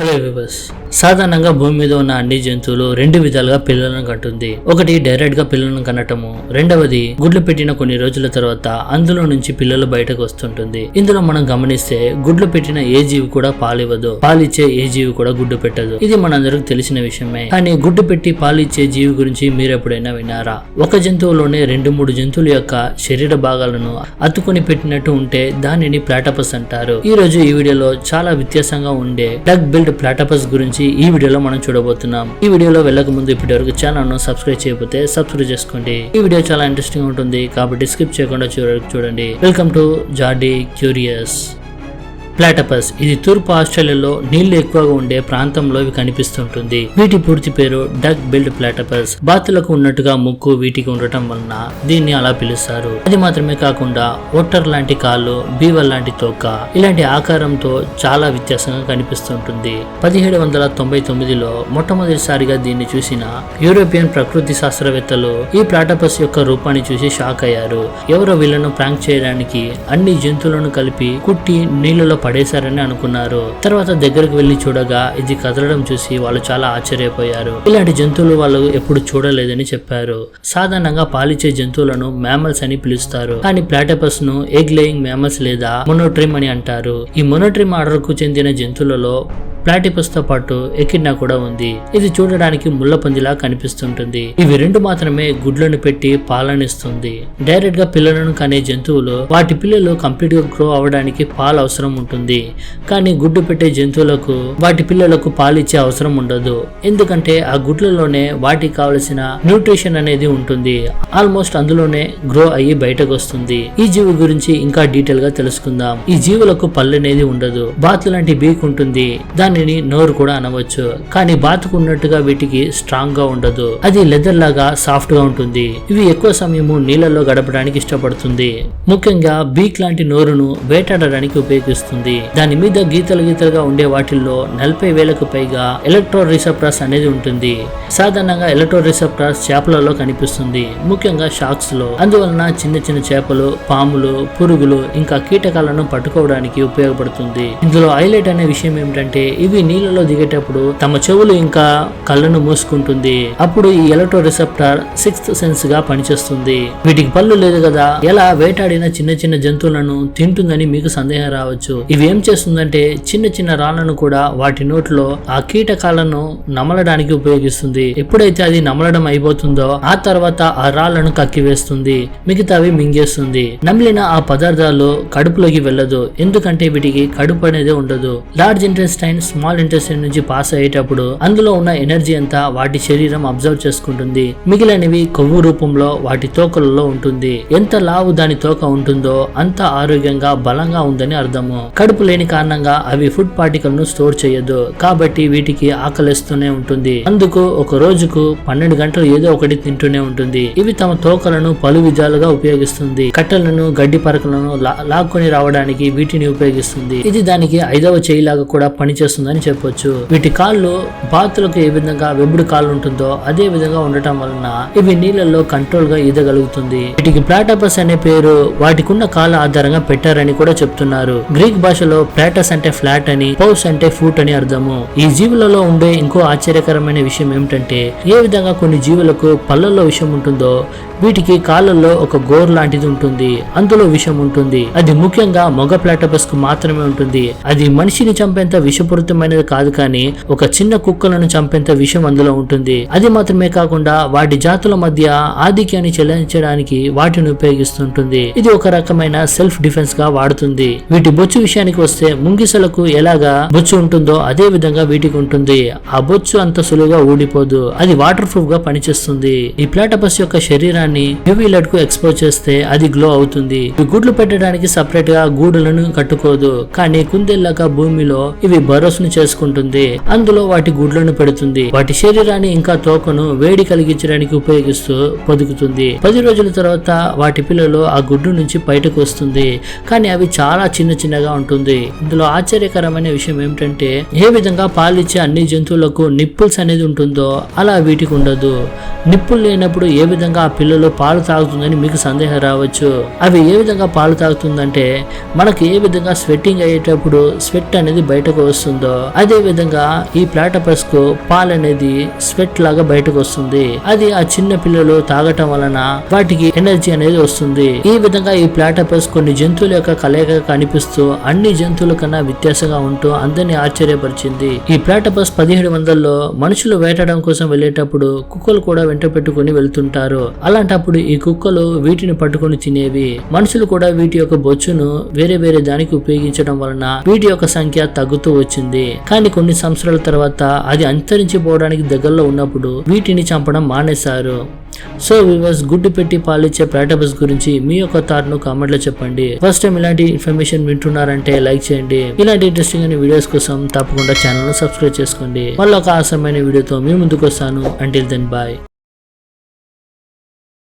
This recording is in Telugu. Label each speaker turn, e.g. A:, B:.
A: హలో వివర్స్ సాధారణంగా భూమి మీద ఉన్న అన్ని జంతువులు రెండు విధాలుగా పిల్లలను కంటుంది ఒకటి డైరెక్ట్గా పిల్లలను కనటము రెండవది గుడ్లు పెట్టిన కొన్ని రోజుల తర్వాత అందులో నుంచి పిల్లలు బయటకు వస్తుంటుంది. ఇందులో మనం గమనిస్తే గుడ్లు పెట్టిన ఏ జీవి కూడా పాలివ్వదు. పాలిచ్చే ఏ జీవి కూడా గుడ్డు పెట్టదు. ఇది మనందరికి తెలిసిన విషయమే. కానీ గుడ్డు పెట్టి పాలిచ్చే జీవి గురించి మీరు ఎప్పుడైనా విన్నారా? ఒక జంతువులోనే రెండు మూడు జంతువుల యొక్క శరీర భాగాలను అతుకుని పెట్టినట్టు ఉంటే దానిని ప్లాటపస్ అంటారు. ఈ రోజు ఈ వీడియోలో చాలా వ్యత్యాసంగా ఉండే డగ్ బిల్డ్ ప్లాటపస్ గురించి ఈ వీడియోలో మనం చూడబోతున్నాం. ఈ వీడియోలో వెళ్ళక ముందు ఇప్పటి వరకు ఛానల్ను సబ్స్క్రైబ్ చేయకపోతే సబ్స్క్రైబ్ చేసుకోండి. ఈ వీడియో చాలా ఇంట్రెస్టింగ్ ఉంటుంది కాబట్టి స్కిప్ చేయకుండా చూడండి. వెల్కమ్ టు జాడీ క్యూరియస్ ప్లాటపస్. ఇది తూర్పు ఆస్ట్రేలియాలో నీళ్ళు ఎక్కువగా ఉండే ప్రాంతంలో ఇవి కనిపిస్తుంటుంది. వీటి పూర్తి పేరు డగ్ బిల్డ్ ప్లాటపస్. బాతులకు ఉన్నట్టుగా ముక్కు వీటికి ఉండటం వలన దీన్ని అలా పిలుస్తారు. అది మాత్రమే కాకుండా ఒట్టర్ లాంటి కాళ్ళు బీవర్ లాంటి తోక ఇలాంటి ఆకారంతో చాలా వ్యత్యాసంగా కనిపిస్తుంటుంది. పదిహేడు వందల తొంభై తొమ్మిదిలో మొట్టమొదటిసారిగా దీన్ని చూసిన యూరోపియన్ ప్రకృతి శాస్త్రవేత్తలు ఈ ప్లాటపస్ యొక్క రూపాన్ని చూసి షాక్ అయ్యారు. ఎవరో వీళ్ళను ప్రాంక్ చేయడానికి అన్ని జంతువులను కలిపి కుట్టి నీళ్ళలో పడేశారని అనుకున్నారు. తర్వాత దగ్గరకు వెళ్ళి చూడగా ఇది కదలడం చూసి వాళ్ళు చాలా ఆశ్చర్యపోయారు. ఇలాంటి జంతువులు వాళ్ళు ఎప్పుడు చూడలేదని చెప్పారు. సాధారణంగా పాలిచ్చే జంతువులను మ్యామల్స్ అని పిలుస్తారు. కానీ ప్లాటపస్ను ఎగ్ లేయింగ్ మ్యామల్స్ లేదా మొనోట్రిమ్ అని అంటారు. ఈ మొనోట్రిమ్ ఆర్డర్కు చెందిన జంతువులలో ప్లాటిపస్తో పాటు ఎకిడ్నా కూడా ఉంది. ఇది చూడడానికి ముళ్ళ పందిలా కనిపిస్తుంటుంది. ఇవి రెండు మాత్రమే గుడ్లను పెట్టి పాలనిస్తుంది. డైరెక్ట్గా పిల్లలను కనే జంతువులు వాటి పిల్లలు కంప్లీట్గా గ్రో అవడానికి పాలు అవసరం ఉంటుంది. కానీ గుడ్డు పెట్టే జంతువులకు వాటి పిల్లలకు పాలు ఇచ్చే అవసరం ఉండదు. ఎందుకంటే ఆ గుడ్లలోనే వాటికి కావలసిన న్యూట్రిషన్ అనేది ఉంటుంది. ఆల్మోస్ట్ అందులోనే గ్రో అయ్యి బయటకు వస్తుంది ఈ జీవి గురించి ఇంకా డీటెయిల్గా తెలుసుకుందాం. ఈ జీవులకు పళ్ళు అనేది ఉండదు. బాతు లాంటి బీక్ ఉంటుంది. దాన్ని నోరు కూడా అనవచ్చు కానీ బాతుకు ఉన్నట్టుగా వీటికి స్ట్రాంగ్గా ఉండదు. అది లెదర్ లాగా సాఫ్ట్గా ఉంటుంది. ఇవి ఎక్కువ సమయము నీళ్ళలో గడపడానికి ఇష్టపడుతుంది. ముఖ్యంగా బీక్ లాంటి నోరును వేటాడడానికి ఉపయోగిస్తుంది. దాని మీద గీతలు గీతలుగా ఉండే వాటిల్లో నలభై వేలకు పైగా ఎలక్ట్రో రిసెప్టార్స్ అనేది ఉంటుంది. సాధారణంగా ఎలక్ట్రో రిసెప్టార్స్ చేపలలో కనిపిస్తుంది ముఖ్యంగా షాక్స్లో అందువలన చిన్న చిన్న చేపలు పాములు పురుగులు ఇంకా కీటకాలను పట్టుకోవడానికి ఉపయోగపడుతుంది. ఇందులో హైలైట్ అనే విషయం ఏమిటంటే ఇవి నీళ్ళలో దిగేటప్పుడు తమ చెవులు ఇంకా కళ్ళను మూసుకుంటుంది. అప్పుడు ఈ ఎలక్ట్రో రిసెప్టర్ సిక్స్త్ సెన్స్గా పనిచేస్తుంది. వీటికి పళ్ళు లేదు కదా ఎలా వేటాడిన చిన్న చిన్న జంతువులను తింటుందని మీకు సందేహం రావచ్చు. ఇవి ఏం చేస్తుందంటే చిన్న చిన్న రాళ్ళను కూడా వాటి నోట్లో ఆ కీటకాలను నమలడానికి ఉపయోగిస్తుంది. ఎప్పుడైతే అది నమలడం అయిపోతుందో ఆ తర్వాత ఆ రాళ్ళను కక్కివేస్తుంది. మిగతావి మింగేస్తుంది. నమిలిన ఆ పదార్థాలు కడుపులోకి వెళ్ళదు. ఎందుకంటే వీటికి కడుపు అనేది ఉండదు. లార్జ్ ఇంటెస్టైన్ స్మాల్ ఇంటెస్టైన్ నుంచి పాస్ అయ్యేటప్పుడు అందులో ఉన్న ఎనర్జీ అంతా వాటి శరీరం అబ్జర్వ్ చేసుకుంటుంది. మిగిలినవి కొవ్వు రూపంలో వాటి తోకలలో ఉంటుంది. ఎంత లావు దాని తోక ఉంటుందో అంత ఆరోగ్యంగా బలంగా ఉందని అర్థము. కడుపు లేని కారణంగా అవి ఫుడ్ పార్టికల్ను స్టోర్ చేయదు. కాబట్టి వీటికి ఆకలిస్తూనే ఉంటుంది. అందుకు ఒక రోజుకు పన్నెండు గంటలు ఏదో ఒకటి తింటూనే ఉంటుంది. ఇవి తమ తోకలను పలు విధాలుగా ఉపయోగిస్తుంది. కట్టెలను గడ్డి పరకలను లాక్కొని రావడానికి వీటిని ఉపయోగిస్తుంది. ఇది దానికి ఐదవ చేయిలాగా కూడా చేస్తుందని చెప్పొచ్చు. వీటి కాళ్ళు బాతులకు ఏ విధంగా వెబ్బుడు కాళ్ళు ఉంటుందో అదే విధంగా ఉండటం వలన ఇవి నీళ్ళల్లో కంట్రోల్గా ఈదగలుగుతుంది. వీటికి ప్లాటపస్ అనే పేరు వాటికి ఉన్న కాళ్ళ ఆధారంగా పెట్టారని కూడా చెప్తున్నారు. గ్రీక్ భాషలో ప్లాటస్ అంటే ఫ్లాట్ అని పౌస్ అంటే ఫూట్ అని అర్థము. ఈ జీవులలో ఉండే ఇంకో ఆశ్చర్యకరమైన విషయం ఏమిటంటే ఏ విధంగా కొన్ని జీవులకు పళ్ళల్లో విషయం ఉంటుందో వీటికి కాళ్ళల్లో ఒక గోర్ లాంటిది ఉంటుంది. అందులో విషం ఉంటుంది. అది ముఖ్యంగా మొగ ప్లాటపస్కు మాత్రమే ఉంటుంది. అది మనిషిని చంపేంత విషపూరితమైనది కాదు కానీ ఒక చిన్న కుక్కలను చంపేంత విషం అందులో ఉంటుంది. అది మాత్రమే కాకుండా వాటి జాతుల మధ్య ఆధిక్యాన్ని చెల్లించడానికి వాటిని ఉపయోగిస్తుంటుంది. ఇది ఒక రకమైన సెల్ఫ్ డిఫెన్స్గా వాడుతుంది. వీటి బొచ్చు విషయానికి వస్తే ముంగిసలకు ఎలాగా బొచ్చు ఉంటుందో అదే విధంగా వీటికి ఉంటుంది. ఆ బొచ్చు అంత సులువుగా ఊడిపోదు. అది వాటర్ ప్రూఫ్గా పనిచేస్తుంది. ఈ ప్లాటపస్ యొక్క శరీరాన్ని యువీ లైట్కు ఎక్స్పోజ్ చేస్తే అది గ్లో అవుతుంది. ఇవి గుడ్లు పెట్టడానికి సపరేట్గా గూడులను కట్టుకోదు. కానీ కుందేళ్ళక భూమిలో ఇవి బరోస్ చేసుకుంటుంది. అందులో వాటి గుడ్లను పెడుతుంది. వాటి శరీరాన్ని ఇంకా తోకను వేడి కలిగించడానికి ఉపయోగిస్తూ పొదుగుతుంది పది రోజుల తర్వాత వాటి పిల్లలు ఆ గుడ్డు నుంచి బయటకు వస్తుంది. కానీ అవి చాలా చిన్న చిన్నగా ఉంటుంది. ఇందులో ఆశ్చర్యకరమైన విషయం ఏమిటంటే ఏ విధంగా పాలిచ్చే అన్ని జంతువులకు నిప్పుల్స్ అనేది ఉంటుందో అలా వీటికి ఉండదు. నిప్పులు లేనప్పుడు ఏ విధంగా ఆ పిల్లలు పిల్లలు పాలు తాగుతుందని మీకు సందేహం రావచ్చు. అవి ఏ విధంగా పాలు తాగుతుందంటే మనకు ఏ విధంగా స్వెట్టింగ్ అయ్యేటప్పుడు స్వెట్ అనేది బయటకు వస్తుందో అదే విధంగా ఈ ప్లాటపస్కు పాలు అనేది స్వెట్ లాగా బయటకు వస్తుంది. అది ఆ చిన్న పిల్లలు తాగటం వలన వాటికి ఎనర్జీ అనేది వస్తుంది. ఈ విధంగా ఈ ప్లాటపస్ కొన్ని జంతువుల యొక్క కలయిక కనిపిస్తూ అన్ని జంతువుల కన్నా వ్యత్యాసంగా ఉంటూ అందరినీ ఆశ్చర్యపరిచింది. ఈ ప్లాటపస్ పదిహేడు వందల్లో మనుషులు వేటడం కోసం వెళ్ళేటప్పుడు కుక్కలు కూడా వెంట పెట్టుకుని వెళ్తుంటారు. అలాంటప్పుడు ఈ కుక్కలు వీటిని పట్టుకొని తినేవి. మనుషులు కూడా వీటి యొక్క బొచ్చును వేరే వేరే దానికి ఉపయోగించడం వలన వీటి యొక్క సంఖ్య తగ్గుతూ వచ్చింది. కానీ కొన్ని సంవత్సరాల తర్వాత అది అంతరించిపోవడానికి దగ్గరలో ఉన్నప్పుడు వీటిని చంపడం మానేశారు. సో వివర్స్ గుడ్డు పెట్టి పాలిచ్చే ప్లాటబస్ గురించి మీ యొక్క థాట్ను కామెంట్లో చెప్పండి. ఫస్ట్ టైం ఇలాంటి ఇన్ఫర్మేషన్ వింటున్నారంటే లైక్ చేయండి. ఇలాంటి ఇంట్రెస్టింగ్ అయిన వీడియోస్ కోసం తప్పకుండా ఛానల్ను సబ్స్క్రైబ్ చేసుకోండి. మళ్ళీ ఒక ఆసమైన వీడియోతో మీ ముందుకు వస్తాను అంటిల్ దెన్ బాయ్